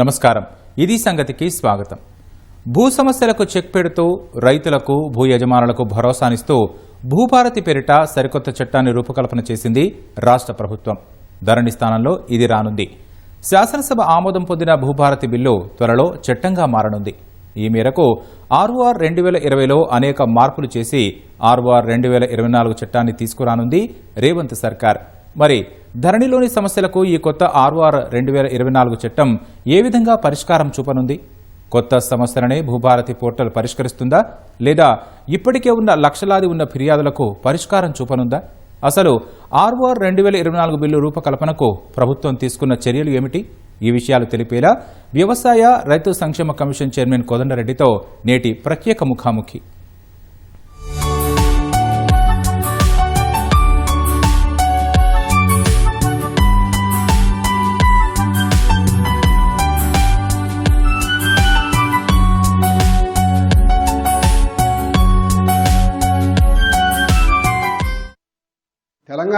నమస్కారం. ఇది సంగతికి స్వాగతం. భూ సమస్యలకు చెక్ పెడుతూ రైతులకు భూ యజమానులకు భరోసానిస్తూ భూభారతి పేరిట సరికొత్త చట్టాన్ని రూపకల్పన చేసింది రాష్ట్ర ప్రభుత్వం. ధరణి స్థానంలో ఇది రానుంది. శాసనసభ ఆమోదం పొందిన భూభారతి బిల్లు త్వరలో చట్టంగా మారనుంది. ఈ మేరకు ఆర్ఓఆర్ రెండు వేల ఇరవైలో అనేక మార్పులు చేసి ఆర్ఓఆర్ రెండు వేల ఇరవై నాలుగు చట్టాన్ని తీసుకురానుంది రేవంత్ సర్కార్. మరి ధరణిలోని సమస్యలకు ఈ కొత్త ఆర్ఓఆర్ రెండు వేల ఇరవై నాలుగు చట్టం ఏ విధంగా పరిష్కారం చూపనుంది? కొత్త సమస్యలనే భూభారతి పోర్టల్ పరిష్కరిస్తుందా? లేదా ఇప్పటికే ఉన్న లక్షలాది ఉన్న ఫిర్యాదులకు పరిష్కారం చూపనుందా? అసలు ఆర్ఓఆర్ రెండు వేల ఇరవై నాలుగు బిల్లు రూపకల్పనకు ప్రభుత్వం తీసుకున్న చర్యలు ఏమిటి? ఈ విషయాలు తెలిపేలా వ్యవసాయ రైతు సంక్షేమ కమిషన్ చైర్మన్ కోదండరెడ్డితో నేటి ప్రత్యేక ముఖాముఖి.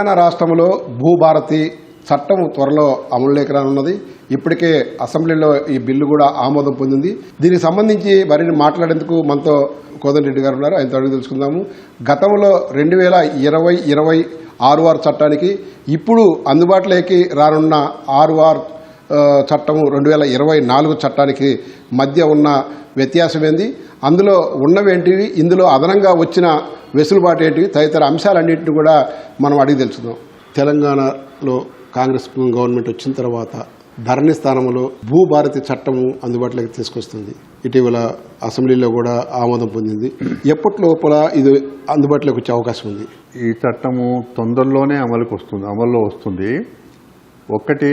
తెలంగాణ రాష్ట్రంలో భూభారతి చట్టం త్వరలో అమలులోకి రానున్నది. ఇప్పటికే అసెంబ్లీలో ఈ బిల్లు కూడా ఆమోదం పొందింది. దీనికి సంబంధించి మరిన్ని మాట్లాడేందుకు మనతో కోదండరెడ్డి గారు ఉన్నారు. ఆయనతో అడిగి తెలుసుకుందాము. గతంలో రెండు వేల ఇరవై ఇరవై ఆర్ఓఆర్ చట్టానికి ఇప్పుడు అందుబాటులోకి రానున్న ఆరు చట్టము రెండు వేల ఇరవై నాలుగు చట్టానికి మధ్య ఉన్న వ్యత్యాసం ఏంది అందులో ఉన్నవేంటివి ఇందులో అదనంగా వచ్చిన వెసులుబాటు ఏంటివి తదితర అంశాలన్నింటినీ కూడా మనం అడిగి తెలుసుకుందాం. తెలంగాణలో కాంగ్రెస్ గవర్నమెంట్ వచ్చిన తర్వాత ధరణి స్థానంలో భూభారతి చట్టము అందుబాటులోకి తీసుకొస్తుంది. ఇటీవల అసెంబ్లీలో కూడా ఆమోదం పొందింది. ఎప్పటి లోపల ఇది అందుబాటులోకి వచ్చే అవకాశం ఉంది? ఈ చట్టము తొందరలోనే అమలుకు వస్తుంది అమల్లో వస్తుంది. ఒక్కటి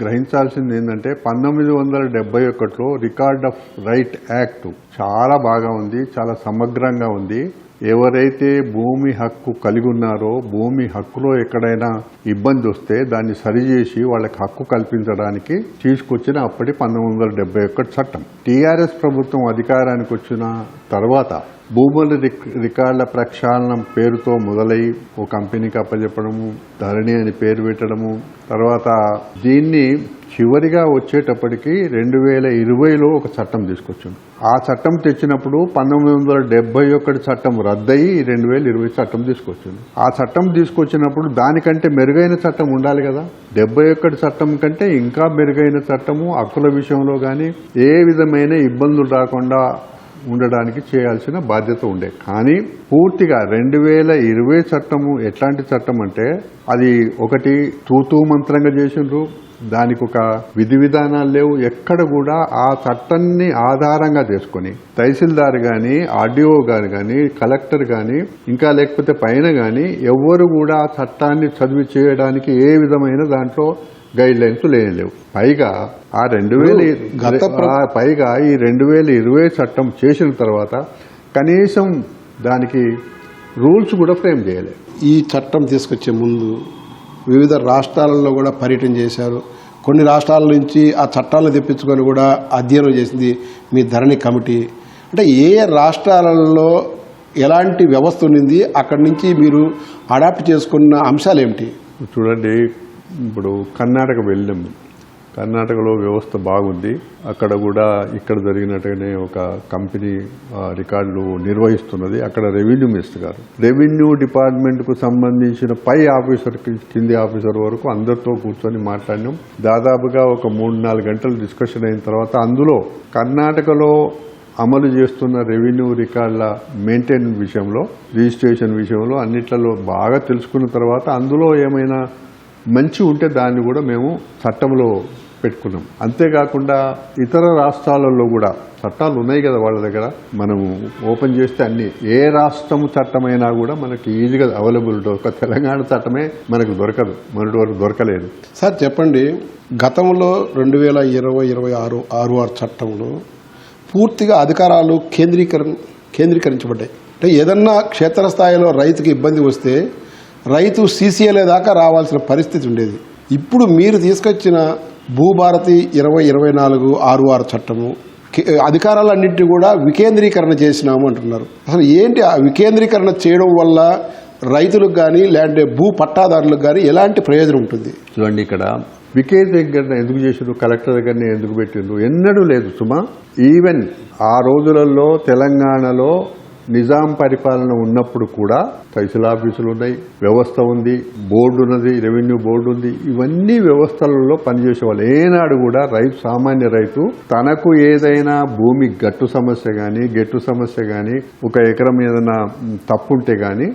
గ్రహించాల్సింది ఏంటంటే పంతొమ్మిది వందల డెబ్బై ఒకటిలో రికార్డ్ ఆఫ్ రైట్ యాక్ట్ చాలా బాగా ఉంది చాలా సమగ్రంగా ఉంది. ఎవరైతే భూమి హక్కు కలిగి ఉన్నారో భూమి హక్కులో ఎక్కడైనా ఇబ్బంది వస్తే దాన్ని సరిచేసి వాళ్ళకి హక్కు కల్పించడానికి తీసుకొచ్చిన అప్పటి పంతొమ్మిది వందల డెబ్బై ఒకటి చట్టం. టీఆర్ఎస్ ప్రభుత్వం అధికారానికి వచ్చిన తర్వాత భూముల రికార్డుల ప్రక్షాళనం పేరుతో మొదలై ఓ కంపెనీకి అప్పచెప్పడము ధరణి అని పేరు పెట్టడము తర్వాత దీన్ని చివరిగా వచ్చేటప్పటికి రెండు వేల ఇరవైలో ఒక చట్టం తీసుకొచ్చింది. ఆ చట్టం తెచ్చినప్పుడు పంతొమ్మిది వందల డెబ్బై ఒకటి చట్టం రద్దయి రెండు వేల ఇరవై చట్టం తీసుకొచ్చింది. ఆ చట్టం తీసుకొచ్చినప్పుడు దానికంటే మెరుగైన చట్టం ఉండాలి కదా. డెబ్బై ఒకటి చట్టం కంటే ఇంకా మెరుగైన చట్టము హక్కుల విషయంలో కానీ ఏ విధమైన ఇబ్బందులు రాకుండా ఉండడానికి చేయాల్సిన బాధ్యత ఉండే. కానీ పూర్తిగా రెండు వేల ఇరవై చట్టము ఎట్లాంటి చట్టం అంటే అది ఒకటి తూతూ మంత్రంగా చేసిండ్రు. దానికి ఒక విధి విధానాలు లేవు. ఎక్కడ కూడా ఆ చట్టాన్ని ఆధారంగా చేసుకొని తహసీల్దార్ గాని ఆర్డీఓ గారు గాని కలెక్టర్ గాని ఇంకా లేకపోతే పైన గాని ఎవ్వరు కూడా ఆ చట్టాన్ని చదివి చేయడానికి ఏ విధమైన దాంట్లో గైడ్ లైన్స్ లేవు పైగా ఆ రెండు వేల పైగా ఈ రెండు వేల ఇరవై చట్టం చేసిన తర్వాత కనీసం దానికి రూల్స్ కూడా ఫ్రేమ్ చేయలేదు ఈ చట్టం తీసుకొచ్చే ముందు వివిధ రాష్ట్రాలలో కూడా పర్యటన చేశారు. కొన్ని రాష్ట్రాల నుంచి ఆ చట్టాలను తెప్పించుకొని కూడా అధ్యయనం చేసింది మీ ధరణి కమిటీ. అంటే ఏ రాష్ట్రాలలో ఎలాంటి వ్యవస్థ ఉన్నింది అక్కడి నుంచి మీరు అడాప్ట్ చేసుకున్న అంశాలు ఏమిటి? చూడండి ఇప్పుడు కర్ణాటక వెళ్ళాం కర్ణాటకలో వ్యవస్థ బాగుంది. అక్కడ కూడా ఇక్కడ జరిగినట్టుగానే ఒక కంపెనీ రికార్డులు నిర్వహిస్తున్నది. అక్కడ రెవెన్యూ మినిస్టర్ గారు. రెవెన్యూ డిపార్ట్మెంట్కు సంబంధించిన పై ఆఫీసర్ కింది ఆఫీసర్ వరకు అందరితో కూర్చొని మాట్లాడినాం. దాదాపుగా ఒక మూడు నాలుగు గంటలు డిస్కషన్ అయిన తర్వాత అందులో కర్ణాటకలో అమలు చేస్తున్న రెవెన్యూ రికార్డుల మెయింటైన్ విషయంలో రిజిస్ట్రేషన్ విషయంలో అన్నిట్లలో బాగా తెలుసుకున్న తర్వాత అందులో ఏమైనా మంచి ఉంటే దాన్ని కూడా మేము చట్టంలో పెట్టుకున్నాం. అంతేకాకుండా ఇతర రాష్ట్రాలలో కూడా చట్టాలు ఉన్నాయి కదా వాళ్ళ దగ్గర. మనము ఓపెన్ చేస్తే అన్ని ఏ రాష్ట్రము చట్టమైనా కూడా మనకి ఈజీగా అవైలబుల్ ఒక తెలంగాణ చట్టమే మనకు దొరకదు. మొన్నటి వరకు దొరకలేదు. సార్ చెప్పండి. గతంలో రెండు వేల ఇరవై ఇరవై ఆరు ఆరు ఆరు చట్టంలో పూర్తిగా అధికారాలు కేంద్రీకరణ కేంద్రీకరించబడ్డాయి. అంటే ఏదన్నా క్షేత్రస్థాయిలో రైతుకి ఇబ్బంది వస్తే రైతు సీసీఎల్ఏ దాకా రావాల్సిన పరిస్థితి ఉండేది. ఇప్పుడు మీరు తీసుకొచ్చిన భూభారతి ఇరవై ఇరవై నాలుగు ఆరు ఆరు చట్టము. అధికారాలన్నింటినీ కూడా వికేంద్రీకరణ చేసినాము అంటున్నారు. అసలు ఏంటి ఆ వికేంద్రీకరణ చేయడం వల్ల రైతులకు కానీ లేదంటే భూ పట్టాదారులకు కానీ ఎలాంటి ప్రయోజనం ఉంటుంది? చూడండి ఇక్కడ వికేంద్రీకరణ ఎందుకు చేసిండ్రు? కలెక్టర్ దగ్గరనే ఎందుకు పెట్టిండ్రు? ఎన్నడూ లేదు సుమా. ఈవెన్ ఆ రోజులలో తెలంగాణలో నిజాం పరిపాలన ఉన్నప్పుడు కూడా తహసీల్ ఆఫీసులు ఉన్నాయి వ్యవస్థ ఉంది బోర్డు ఉన్నది రెవెన్యూ బోర్డు ఉంది. ఇవన్నీ వ్యవస్థలలో పనిచేసే వాళ్ళు ఏనాడు కూడా రైతు సామాన్య రైతు తనకు ఏదైనా భూమి గట్టు సమస్య కానీ గెట్టు సమస్య కానీ ఒక ఎకరం ఏదైనా తప్పు ఉంటే కానీ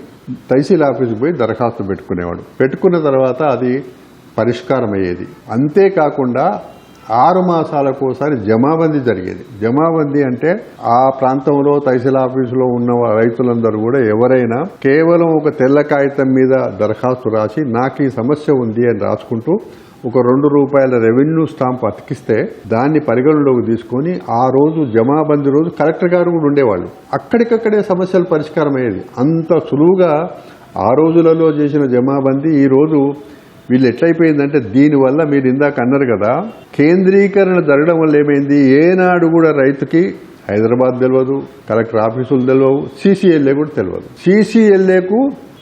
తహసీల్ ఆఫీస్కి పోయి దరఖాస్తు పెట్టుకునేవాడు. పెట్టుకున్న తర్వాత అది పరిష్కారం అయ్యేది అంతేకాకుండా ఆరు మాసాలకు ఒకసారి జమాబందీ జరిగేది. జమాబందీ అంటే ఆ ప్రాంతంలో తహసీల్ ఆఫీసులో ఉన్న రైతులందరూ కూడా ఎవరైనా కేవలం ఒక తెల్ల కాగితం మీద దరఖాస్తు రాసి నాకు ఈ సమస్య ఉంది అని రాసుకుంటూ ఒక రెండు రూపాయల రెవెన్యూ స్టాంప్ అతికిస్తే దాన్ని పరిగణలోకి తీసుకొని ఆ రోజు జమాబందీ రోజు కలెక్టర్ గారు కూడా ఉండేవాళ్ళు. అక్కడికక్కడే సమస్యలు పరిష్కారం అయ్యేది అంత సులువుగా ఆ రోజులలో చేసిన జమాబందీ ఈ రోజు వీళ్ళు ఎట్లయిపోయిందంటే దీనివల్ల మీరు ఇందాక అన్నారు కదా కేంద్రీకరణ జరగడం వల్ల ఏమైంది? ఏనాడు కూడా రైతుకి హైదరాబాద్ తెలియదు కలెక్టర్ ఆఫీసులు తెలియవు సీసీఎల్ఏ కూడా తెలియదు సీసీఎల్ఏకు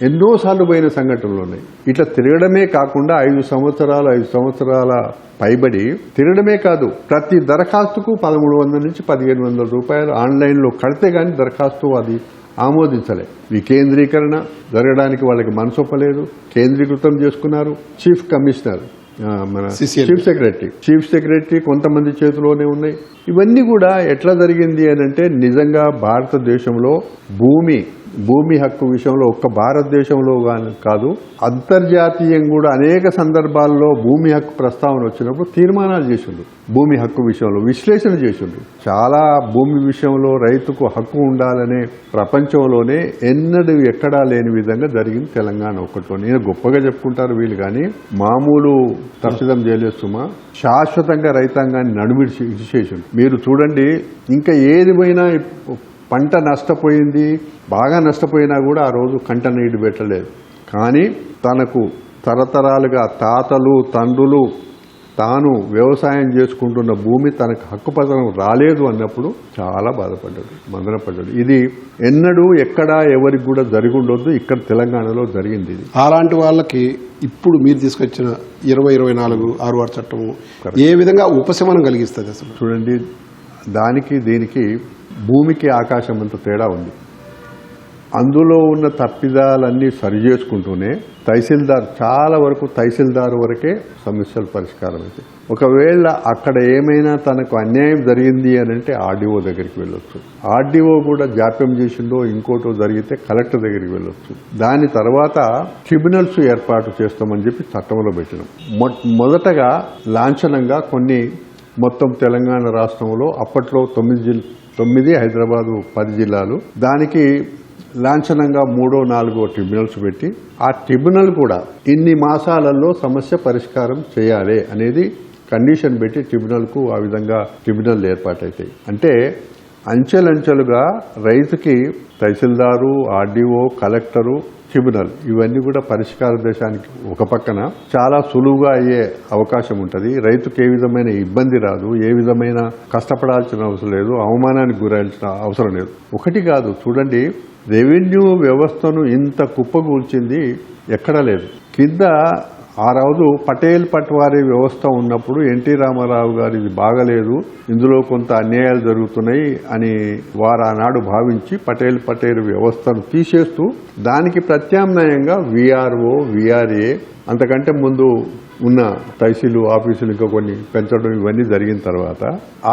ఎన్నోసార్లు పోయిన సంఘటనలు ఉన్నాయి. ఇట్లా తిరగడమే కాకుండా ఐదు సంవత్సరాలు ఐదు సంవత్సరాల పైబడి తిరగడమే కాదు ప్రతి దరఖాస్తుకు పదమూడు వందల నుంచి పదిహేను వందల రూపాయలు ఆన్లైన్లో కడితే కానీ దరఖాస్తు అది ఆమోదించలే. వికేంద్రీకరణ జరగడానికి వాళ్ళకి మనసొప్పలేదు. కేంద్రీకృతం చేసుకున్నారు. చీఫ్ కమిషనర్ మన. Chief secretary. చీఫ్ సెక్రటరీ కొంతమంది చేతిలోనే ఉన్నాయి. ఇవన్నీ కూడా ఎట్లా జరిగింది అని అంటే నిజంగా భారతదేశంలో భూమి భూమి హక్కు విషయంలో ఒక్క భారతదేశంలో కాదు అంతర్జాతీయంగా కూడా అనేక సందర్భాల్లో భూమి హక్కు ప్రస్తావన వచ్చినప్పుడు తీర్మానాలు చేసిండు. భూమి హక్కు విషయంలో విశ్లేషణ చేసిండు. చాలా భూమి విషయంలో రైతుకు హక్కు ఉండాలనే ప్రపంచంలోనే ఎన్నడూ ఎక్కడా లేని విధంగా జరిగింది తెలంగాణ ఒక్కట్లో నేను గొప్పగా చెప్పుకుంటారు వీళ్ళు కానీ మామూలు తప్పిదం చేయలేస్తుమా శాశ్వతంగా రైతాంగాన్ని నడుమిడి ఇచ్చేసిండు. మీరు చూడండి ఇంకా ఏది పోయినా పంట నష్టపోయింది బాగా నష్టపోయినా కూడా ఆ రోజు కంట నీటి పెట్టలేదు. కానీ తనకు తరతరాలుగా తాతలు తండ్రులు తాను వ్యవసాయం చేసుకుంటున్న భూమి తనకు హక్కుపత్రం రాలేదు అన్నప్పుడు చాలా బాధపడ్డాడు మందనపడ్డాడు ఇది ఎన్నడూ ఎక్కడా ఎవరికి కూడా జరిగి ఉండొద్దు ఇక్కడ తెలంగాణలో జరిగింది ఇది. అలాంటి వాళ్ళకి ఇప్పుడు మీరు తీసుకొచ్చిన ఇరవై ఇరవై నాలుగు ఆరు ఆరు చట్టము ఏ విధంగా ఉపశమనం కలిగిస్తుంది అసలు? చూడండి దానికి దీనికి భూమికి ఆకాశం అంత తేడా ఉంది. అందులో ఉన్న తప్పిదాలన్నీ సరి చేసుకుంటూనే తహసీల్దార్ చాలా వరకు తహసీల్దార్ వరకే సమస్యలు పరిష్కారం అయితే ఒకవేళ అక్కడ ఏమైనా తనకు అన్యాయం జరిగింది అని అంటే ఆర్డీఓ దగ్గరికి వెళ్ళొచ్చు. ఆర్డీఓ కూడా జాప్యం చేసిందో ఇంకోటో జరిగితే కలెక్టర్ దగ్గరికి వెళ్ళొచ్చు. దాని తర్వాత ట్రిబ్యునల్స్ ఏర్పాటు చేస్తామని చెప్పి చట్టంలో పెట్టినాం. మొ- మొదటగా లాంఛనంగా కొన్ని మొత్తం తెలంగాణ రాష్ట్రంలో అప్పట్లో తొమ్మిది తొమ్మిది హైదరాబాదు పది జిల్లాలు. దానికి లాంఛనంగా మూడో నాలుగో ట్రిబ్యునల్స్ పెట్టి ఆ ట్రిబ్యునల్ కూడా ఇన్ని మాసాలలో సమస్య పరిష్కారం చేయాలి అనేది కండిషన్ పెట్టి ట్రిబ్యునల్కు ఆ విధంగా ట్రిబ్యునల్ ఏర్పాటైతాయి. అంటే అంచెలంచెలుగా రైతుకి తహసీల్దారు ఆర్డీఓ కలెక్టరు ట్రిబ్యునల్ ఇవన్నీ కూడా పరిష్కార దేశానికి ఒక పక్కన చాలా సులువుగా అయ్యే అవకాశం ఉంటుంది. రైతుకు ఏ విధమైన ఇబ్బంది రాదు. ఏ విధమైన కష్టపడాల్సిన అవసరం లేదు. అవమానానికి గురాల్సిన అవసరం లేదు. ఒకటి కాదు చూడండి రెవెన్యూ వ్యవస్థను ఇంత కుప్పగూల్చింది ఎక్కడా లేదు. కింద ఆ రోజు పటేల్ పట్వారీ వ్యవస్థ ఉన్నప్పుడు ఎన్టీ రామారావు గారు ఇది బాగలేదు ఇందులో కొంత అన్యాయాలు జరుగుతున్నాయి అని వారు ఆనాడు భావించి పటేల్ పటేల్ వ్యవస్థను తీసేస్తూ దానికి ప్రత్యామ్నాయంగా విఆర్ఓ విఆర్ఏ అంతకంటే ముందు ఉన్న తహసీలు ఆఫీసులు ఇంకా కొన్ని పెంచడం ఇవన్నీ జరిగిన తర్వాత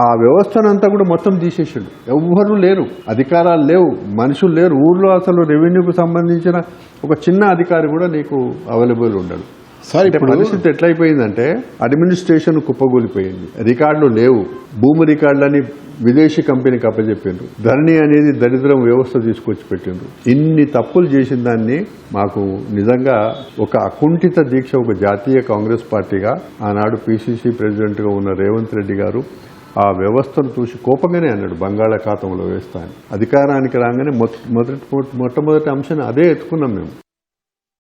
ఆ వ్యవస్థనంతా కూడా మొత్తం తీసేసిండు. ఎవ్వరూ లేరు అధికారాలు లేవు మనుషులు లేరు. ఊర్లో అసలు రెవెన్యూకు సంబంధించిన ఒక చిన్న అధికారి కూడా నీకు అవైలబుల్ ఉండడు. సార్ ఇప్పుడు పరిస్థితి ఎట్లయిపోయిందంటే అడ్మినిస్ట్రేషన్ కుప్పగూలిపోయింది రికార్డులు లేవు. భూమి రికార్డులని విదేశీ కంపెనీకి అప్పచెప్పిండ్రు ధరణి అనేది దరిద్రం వ్యవస్థ తీసుకొచ్చి పెట్టిండ్రు ఇన్ని తప్పులు చేసిన దాన్ని మాకు నిజంగా ఒక అకుంఠిత దీక్ష ఒక జాతీయ కాంగ్రెస్ పార్టీగా ఆనాడు పిసిసి ప్రెసిడెంట్గా ఉన్న రేవంత్ రెడ్డి గారు ఆ వ్యవస్థను చూసి కోపంగానే అన్నాడు బంగాళాఖాతంలో వేస్తా అని అధికారానికి రాగానే మొదటి మొట్టమొదటి అంశాన్ని అదే ఎత్తుకున్నాం మేము.